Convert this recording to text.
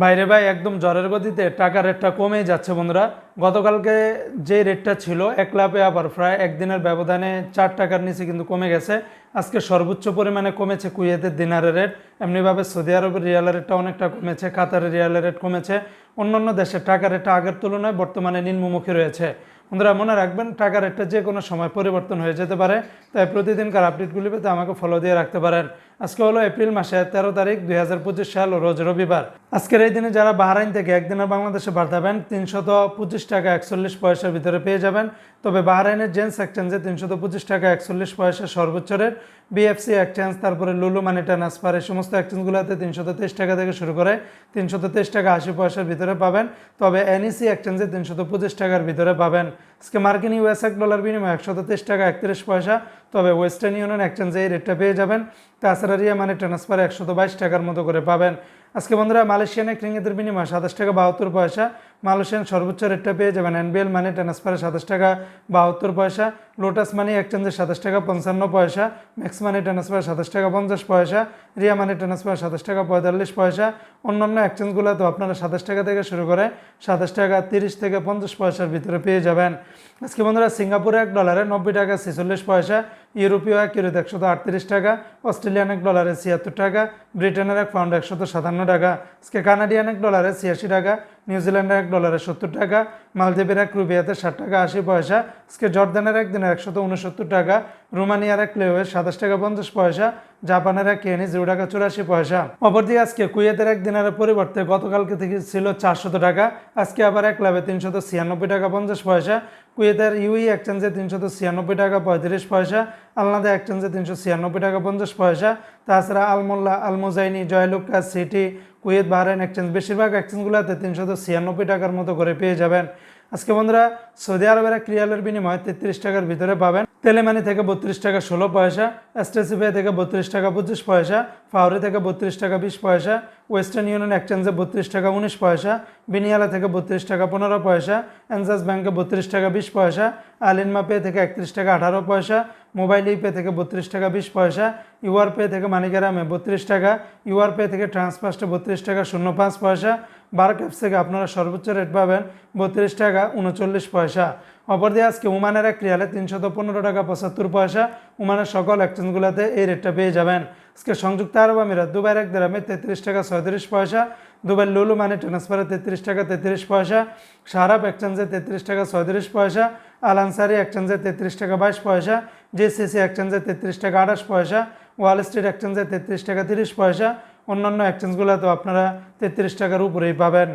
বাইরে ভাই, একদম জ্বরের গতিতে টাকার রেটটা কমেই যাচ্ছে বন্ধুরা। গতকালকে যে রেটটা ছিল, এক লাভে আবার প্রায় একদিনের ব্যবধানে চার টাকার নিচে কিন্তু কমে গেছে। আজকে সর্বোচ্চ পরিমাণে কমেছে কুয়েতের দিনারের রেট এমনিভাবে সৌদি আরবের রিয়ালের রেটটা অনেকটা কমেছে, কাতারের রিয়ালের রেট কমেছে। অন্যান্য দেশের টাকার রেটটা আগের তুলনায় বর্তমানে নিম্নমুখী রয়েছে। বন্ধুরা, মনে রাখবেন, টাকার রেটটা যে কোনো সময় পরিবর্তন হয়ে যেতে পারে। তাই প্রতিদিনকার আপডেটগুলি পেতে আমাকে ফলো দিয়ে রাখতে পারেন। আজকে হলো এপ্রিল মাসে তেরো তারিখ দুই হাজার পঁচিশ সাল, রোজ রবিবার। আজকের এই দিনে যারা বাহরাইন থেকে একদিনের বাংলাদেশে পাঠাবেন তিনশত পঁচিশ টাকা একচল্লিশ পয়সার ভিতরে পেয়ে যাবেন। তবে বাহরাইনের জেন্স এক্সচেঞ্জে তিনশত পঁচিশ টাকা একচল্লিশ পয়সা সর্বোচ্চ রেট বিএফসি এক্সচেঞ্জ, তারপরে লুলু, মানি ট্রান্সফার, এই সমস্ত এক্সচেঞ্জগুলোতে তিনশত তেইশ টাকা থেকে শুরু করে তিনশত তেইশ টাকা আশি পয়সার ভিতরে পাবেন। তবে এনইসি এক্সচেঞ্জে তিনশত পঁচিশ টাকার ভিতরে পাবেন। আজকে মার্কিন ইউএস এক ডলার বিনিময়ে একশো তেত্রিশ টাকা একত্রিশ পয়সা। তবে ওয়েস্টার্ন ইউনিয়ন এক্সচেঞ্জে এই রেটটা পেয়ে যাবেন। তাছাড়া রিয়া মানে ট্রান্সফার একশত বাইশ টাকার মতো করে পাবেন। আজকে বন্ধুরা, মালয়েশিয়ান এক রিঙ্গিতের বিনিময়ে সাতাশ টাকা বাহাত্তর পয়সা। মালয়েশিয়ান সর্বোচ্চ রেটটা পেয়ে যাবেন এনবিএল মানি ট্রান্সফারে সাতাশ টাকা বাহাত্তর পয়সা লোটাস মানি এক্সচেঞ্জে সাতাশ টাকা পঞ্চান্ন পয়সা ম্যাক্স মানি ট্রান্সফার সাতাশ টাকা পঞ্চাশ পয়সা রিয়া মানি ট্রান্সফার সাতাশ টাকা পঁয়তাল্লিশ পয়সা। অন্যান্য এক্সচেঞ্জগুলো তো আপনারা সাতাশ টাকা থেকে শুরু করে সাতাশ টাকা তিরিশ থেকে পঞ্চাশ পয়সার ভিতরে পেয়ে যাবেন। আজকে বন্ধুরা সিঙ্গাপুরে এক ডলারে নব্বই টাকা ছেচল্লিশ পয়সা ইউরোপীয় এক ইউরোতে একশত আটত্রিশ টাকা, অস্ট্রেলিয়ান এক ডলারে ছিয়াত্তর টাকা, ব্রিটেনের এক পাউন্ড একশত সাতান্ন টাকা, আজকে কানাডিয়ান এক ডলারে ছিয়াশি টাকা, নিউজিল্যান্ডের এক ডলারে সত্তর টাকা, মালদ্বীপের এক রুবিয়াতে ষাট টাকা আশি পয়সা, আজকে জর্দানের এক দিনের একশত উনসত্তর টাকা, রোমানিয়ার এক লেওয়ে সাতাশ টাকা পঞ্চাশ পয়সা জাপানের এক কেনি জিরো টাকা চুরাশি পয়সা। অপরদিকে আজকে কুয়েতের এক দিনের পরিবর্তে গতকালকে থেকে ছিল চারশত টাকা, আজকে আবার এক লাভে তিনশত ছিয়ানব্বই টাকা পঞ্চাশ পয়সা। কুয়েতের ইউই এক্সচেঞ্জে তিনশত ছিয়ানব্বই টাকা পঁয়ত্রিশ পয়সা, আলনাদা এক্সচেঞ্জে তিনশো ছিয়ানব্বই টাকা পঞ্চাশ পয়সা। তাছাড়া Al Mulla, Al Muzaini, Joyalukkas city, Kuwait, Bahrain exchange, বেশিরভাগ এক্সচেঞ্জগুলোতে তিনশত ছিয়ানব্বই টাকার মতো করে পেয়ে যাবেন। আজকে বন্ধুরা সৌদি আরবের এক রিয়ালের বিনিময়ে তেত্রিশ টাকার ভিতরে পাবেন। তেলেমানি থেকে বত্রিশ টাকা ষোলো পয়সা এসটিসিপিআই থেকে বত্রিশ টাকা পঁচিশ পয়সা, ফাউরি থেকে বত্রিশ টাকা বিশ পয়সা, ওয়েস্টার্ন ইউনিয়ন এক্সচেঞ্জে বত্রিশ টাকা উনিশ পয়সা, বিনিয়ালা থেকে বত্রিশ টাকা পনেরো পয়সা, এনজাস ব্যাংকে বত্রিশ টাকা বিশ পয়সা, আলিনমা পে থেকে একত্রিশ টাকা আঠারো পয়সা, মোবাইল ইপে থেকে বত্রিশ টাকা বিশ পয়সা ইউআর পে থেকে মানিকেরামে বত্রিশ টাকা ইউআর পে থেকে ট্রান্সফার্স্টে বত্রিশ টাকা শূন্য পাঁচ পয়সা বার ক্যাপস থেকে আপনারা সর্বোচ্চ রেট পাবেন বত্রিশ টাকা উনচল্লিশ পয়সা। অপরদিকে আজকে উমানের এক রিয়ালে তিনশত পনেরো টাকা পঁচাত্তর পয়সা। উমানের সকল এক্সচেঞ্জগুলোতে এই রেটটা পেয়ে যাবেন। আজকে সংযুক্ত আরব আমিরাত, দুবাইয়ের এক দেরামে তেত্রিশ টাকা ছয়ত্রিশ পয়সা। দুবাই লুলু মানে ট্রান্সফারে তেত্রিশ টাকা তেত্রিশ পয়সা। সারাপ এক্সচেঞ্জে তেত্রিশ টাকা ছয়ত্রিশ পয়সা। আল আনসারি এক্সচেঞ্জে তেত্রিশ টাকা বাইশ পয়সা। জেসিসি এক্সচেঞ্জে তেত্রিশ টাকা আঠাশ পয়সা। ওয়াল স্ট্রিট এক্সচেঞ্জে তেত্রিশ টাকা তিরিশ পয়সা। অন্যান্য এক্সচেঞ্জগুলোতেও আপনারা তেত্রিশ টাকার উপরেই পাবেন।